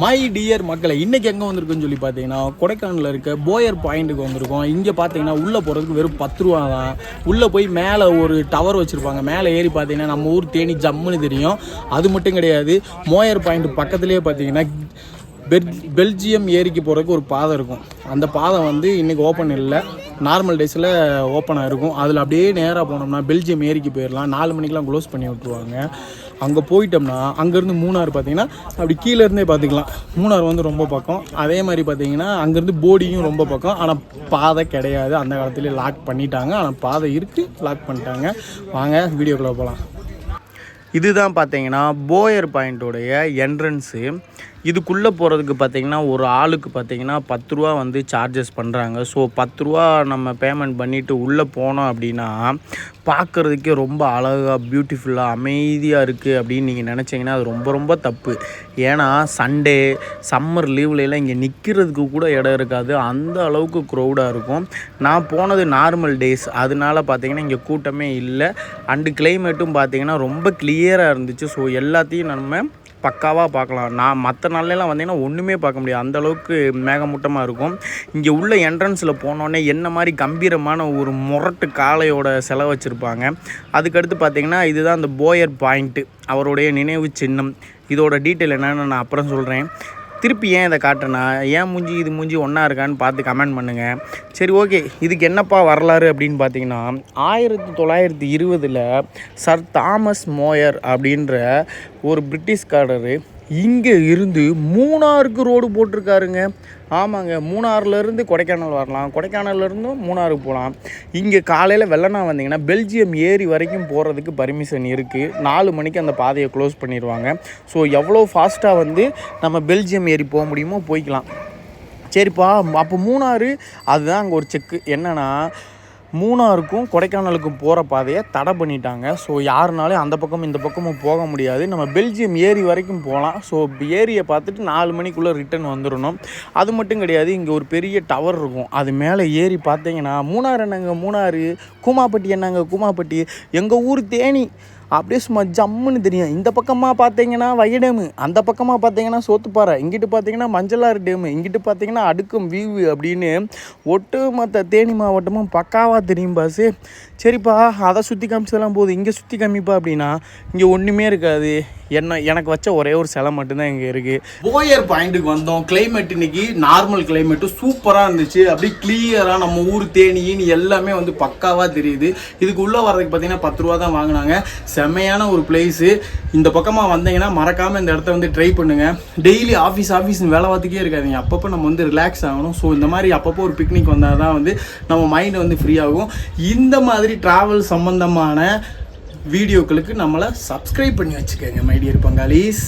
My dear மக்களை இன்னைக்கு எங்கே வந்திருக்குன்னு சொல்லி பார்த்தீங்கன்னா கொடைக்கானலில் இருக்க போயர் பாயிண்ட்டுக்கு வந்திருக்கோம். இங்கே பார்த்தீங்கன்னா உள்ளே போகிறதுக்கு வெறும் பத்து ரூபா தான். உள்ளே போய் மேலே ஒரு டவர் வச்சுருப்பாங்க. மேலே ஏறி பார்த்தீங்கன்னா நம்ம ஊர் தேனி ஜம்முன்னு தெரியும். அது மட்டும் கிடையாது. மோயர் பாயிண்ட் பக்கத்துலேயே பார்த்தீங்கன்னா பெல் பெல்ஜியம் ஏரிக்கு போகிறதுக்கு ஒரு பாதை இருக்கும். அந்த பாதை வந்து இன்றைக்கி ஓப்பன் இல்லை. நார்மல் டேஸில் ஓப்பனாக இருக்கும். அதில் அப்படியே நேராக போனோம்னா பெல்ஜியம் ஏரிக்கு போயிடலாம் நாலு மணிக்கெலாம் க்ளோஸ் பண்ணி விட்ருவாங்க அங்கே போயிட்டோம்னா அங்கேருந்து மூணார் பார்த்தீங்கன்னா அப்படி கீழே இருந்தே பார்த்துக்கலாம் மூணார் வந்து ரொம்ப பக்கம். அதே மாதிரி பார்த்தீங்கன்னா அங்கேருந்து போடியும் ரொம்ப பக்கம். ஆனால் பாதை கிடையாது. அந்த காலத்துலேயே லாக் பண்ணிட்டாங்க. ஆனால் பாதை இருக்குது லாக் பண்ணிட்டாங்க. வாங்க வீடியோக்குள்ளே போகலாம் இதுதான் பார்த்தீங்கன்னா போயர் பாயிண்ட்டோடைய என்ட்ரன்ஸு இதுக்குள்ளே போகிறதுக்கு பார்த்திங்கன்னா ஒரு ஆளுக்கு பார்த்திங்கன்னா பத்து ரூபா வந்து சார்ஜஸ் பண்ணுறாங்க ஸோ பத்து ரூபா நம்ம பேமெண்ட் பண்ணிவிட்டு உள்ளே போனோம் அப்படின்னா பார்க்குறதுக்கே ரொம்ப அழகாக பியூட்டிஃபுல்லாக அமைதியாக இருக்குது அப்படின்னு நீங்கள் நினச்சிங்கன்னா அது ரொம்ப ரொம்ப தப்பு. ஏன்னா சண்டே சம்மர் லீவ்லலாம் இங்கே நிற்கிறதுக்கு கூட இடம் இருக்காது. அந்த அளவுக்கு க்ரௌடாக இருக்கும். நான் போனது நார்மல் டேஸ் அதனால பார்த்திங்கன்னா இங்கே கூட்டமே இல்லை. அண்டு கிளைமேட்டும் பார்த்தீங்கன்னா ரொம்ப கிளியராக இருந்துச்சு. ஸோ எல்லாத்தையும் நம்ம பக்காவாக பார்க்கலாம். நான் மற்ற நாள்லாம் வந்தீங்கன்னா ஒன்றுமே பார்க்க முடியாது. அந்த அளவுக்கு மேகமூட்டமாக இருக்கும். இங்கே உள்ள என்ட்ரன்ஸில் போனோடனே என்ன மாதிரி கம்பீரமான ஒரு முரட்டு காளையோட செலவு வச்சுருப்பாங்க. அதுக்கடுத்து பார்த்தீங்கன்னா இதுதான் அந்த போயர் பாயிண்ட்டு அவருடைய நினைவு சின்னம். இதோட டீட்டெயில் என்னென்னு நான் அப்புறம் சொல்கிறேன் திருப்பி ஏன் இதை காட்டுறேன்னா ஏன் மூஞ்சி இது மூஞ்சி ஒன்றா இருக்கான்னு பார்த்து கமெண்ட் பண்ணுங்கள் சரி ஓகே இதுக்கு என்னப்பா வரலாறு அப்படின்னு பார்த்தீங்கன்னா ஆயிரத்தி தொள்ளாயிரத்தி இருபதில் சர் தாமஸ் மோயர் அப்படின்ற ஒரு பிரிட்டிஷ்காரரு இங்கே இருந்து மூணாருக்கு ரோடு போட்டிருக்காருங்க. ஆமாங்க மூணாறுலேருந்து கொடைக்கானல் வரலாம். கொடைக்கானல்லேருந்தும் மூணாருக்கு போகலாம். இங்கே காலையில் வெள்ளனா வந்தீங்கன்னா பெல்ஜியம் ஏரி வரைக்கும் போகிறதுக்கு பர்மிஷன் இருக்குது நாலு மணிக்கு அந்த பாதையை க்ளோஸ் பண்ணிடுவாங்க. ஸோ எவ்வளோ ஃபாஸ்ட்டாக வந்து நம்ம பெல்ஜியம் ஏரி போக முடியுமோ போய்க்கலாம். சரிப்பா அப்போ மூணாறு அதுதான் அங்கே ஒரு செக்கு என்னென்னா மூணாருக்கும் கொடைக்கானலுக்கும் போகிற பாதையை தடை பண்ணிட்டாங்க. ஸோ யாருனாலும் அந்த பக்கமும் இந்த பக்கமும் போக முடியாது. நம்ம பெல்ஜியம் ஏரி வரைக்கும் போகலாம். ஸோ ஏரியை பார்த்துட்டு நாலு மணிக்குள்ளே ரிட்டர்ன் வந்துடணும் அது மட்டும் கிடையாது இங்கே ஒரு பெரிய டவர் இருக்கும். அது மேலே ஏறி பார்த்தீங்கன்னா மூணார் என்னங்க மூணாறு கூமாப்பட்டி என்னங்க கூமாப்பட்டி? எங்கள் ஊர் தேனி. அப்படியே சும்மா ஜம்முன்னு தெரியும். இந்த பக்கமாக பார்த்தீங்கன்னா வைய டேமு அந்த பக்கமாக பார்த்தீங்கன்னா சோத்துப்பாறை இங்கிட்டு பார்த்தீங்கன்னா மஞ்சளாறு டேமு இங்கிட்டு பார்த்தீங்கன்னா அடுக்கும் வியூ அப்படின்னு ஒட்டுமொத்த தேனி மாவட்டமும் பக்காவாக தெரியும் பாஸு சரிப்பா அதை சுற்றி காமிச்சதெல்லாம் போகுது இங்கே சுற்றி காமிப்பா அப்படின்னா இங்கே ஒன்றுமே இருக்காது. என்ன எனக்கு வச்ச ஒரே ஒரு சிலை மட்டும்தான் இங்கே இருக்குது போயர் பாயிண்ட்டுக்கு வந்தோம். கிளைமேட் இன்னைக்கு நார்மல் கிளைமேட்டு சூப்பராக இருந்துச்சு. அப்படியே கிளியராக நம்ம ஊர் தேனின்னு எல்லாமே வந்து பக்காவாக தெரியுது. இதுக்கு உள்ளே வர்றதுக்கு பார்த்தீங்கன்னா பத்து ரூபா தான் வாங்கினாங்க. செம்மையான ஒரு பிளேஸு இந்த பக்கமாக வந்தீங்கன்னா மறக்காமல் இந்த இடத்த வந்து ட்ரை பண்ணுங்கள் டெய்லி ஆஃபீஸ் ஆஃபீஸ் வேலை பார்த்துக்கே இருக்காதீங்க. அப்பப்போ நம்ம வந்து ரிலாக்ஸ் ஆகணும். ஸோ இந்த மாதிரி அப்பப்போ ஒரு பிக்னிக் வந்தால் தான் வந்து நம்ம மைண்ட் வந்து ஃப்ரீ ஆகும். இந்த மாதிரி ட்ராவல் சம்மந்தமான வீடியோக்களுக்கு நம்மளை சப்ஸ்கிரைப் பண்ணி வச்சுக்கோங்க மைடியர் பங்காளிஸ்.